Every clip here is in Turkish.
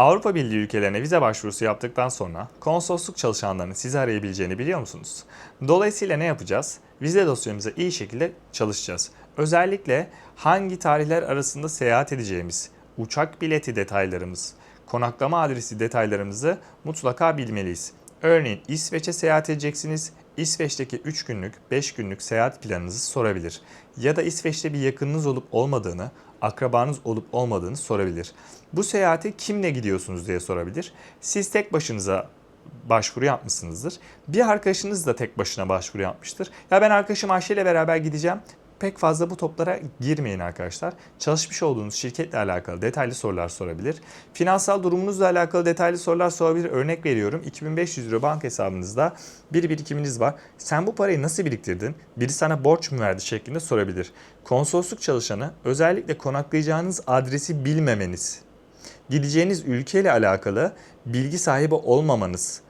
Avrupa Birliği ülkelerine vize başvurusu yaptıktan sonra konsolosluk çalışanlarının sizi arayabileceğini biliyor musunuz? Dolayısıyla ne yapacağız? Vize dosyamıza iyi şekilde çalışacağız. Özellikle hangi tarihler arasında seyahat edeceğimiz, uçak bileti detaylarımız, konaklama adresi detaylarımızı mutlaka bilmeliyiz. Örneğin İsveç'e seyahat edeceksiniz. İsveç'teki 3 günlük, 5 günlük seyahat planınızı sorabilir. Ya da İsveç'te bir yakınınız olup olmadığını, akrabanız olup olmadığını sorabilir. Bu seyahate kimle gidiyorsunuz diye sorabilir. Siz tek başınıza başvuru yapmışsınızdır. Bir arkadaşınız da tek başına başvuru yapmıştır. Ya ben arkadaşım Ayşe ile beraber gideceğim. Pek fazla bu toplara girmeyin arkadaşlar. Çalışmış olduğunuz şirketle alakalı detaylı sorular sorabilir. Finansal durumunuzla alakalı detaylı sorular sorabilir. Örnek veriyorum 2500 euro banka hesabınızda bir birikiminiz var. Sen bu parayı nasıl biriktirdin? Biri sana borç mu verdi şeklinde sorabilir. Konsolosluk çalışanı özellikle konaklayacağınız adresi bilmemeniz, gideceğiniz ülkeyle alakalı bilgi sahibi olmamanız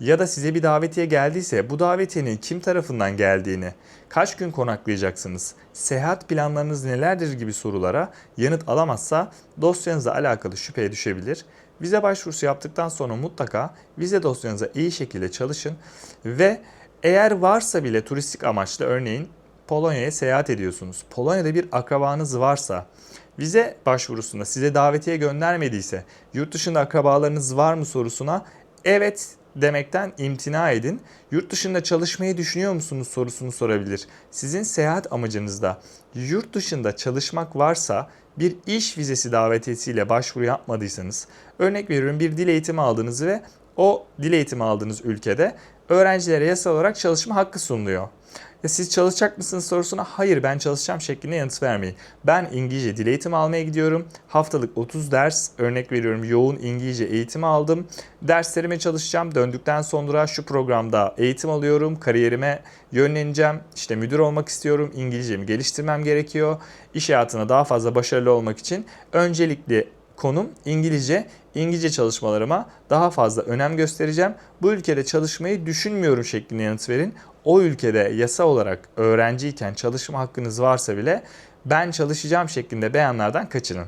ya da size bir davetiye geldiyse bu davetiyenin kim tarafından geldiğini, kaç gün konaklayacaksınız, seyahat planlarınız nelerdir gibi sorulara yanıt alamazsa dosyanızla alakalı şüpheye düşebilir. Vize başvurusu yaptıktan sonra mutlaka vize dosyanıza iyi şekilde çalışın ve eğer varsa bile turistik amaçlı örneğin Polonya'ya seyahat ediyorsunuz. Polonya'da bir akrabanız varsa vize başvurusunda size davetiye göndermediyse yurt dışında akrabalarınız var mı sorusuna evet demekten imtina edin. Yurt dışında çalışmayı düşünüyor musunuz sorusunu sorabilir. Sizin seyahat amacınızda yurt dışında çalışmak varsa bir iş vizesi davetiyesiyle başvuru yapmadıysanız örnek veriyorum bir dil eğitimi aldınız ve o dil eğitimi aldığınız ülkede öğrencilere yasal olarak çalışma hakkı sunuluyor. Ya siz çalışacak mısınız sorusuna hayır ben çalışacağım şeklinde yanıt vermeyin. Ben İngilizce dil eğitimi almaya gidiyorum. Haftalık 30 ders örnek veriyorum yoğun İngilizce eğitimi aldım. Derslerime çalışacağım. Döndükten sonra şu programda eğitim alıyorum. Kariyerime yönleneceğim. İşte müdür olmak istiyorum. İngilizcemi geliştirmem gerekiyor. İş hayatına daha fazla başarılı olmak için öncelikli konum İngilizce. İngilizce çalışmalarıma daha fazla önem göstereceğim. Bu ülkede çalışmayı düşünmüyorum şeklinde yanıt verin. O ülkede yasa olarak öğrenciyken çalışma hakkınız varsa bile ben çalışacağım şeklinde beyanlardan kaçının.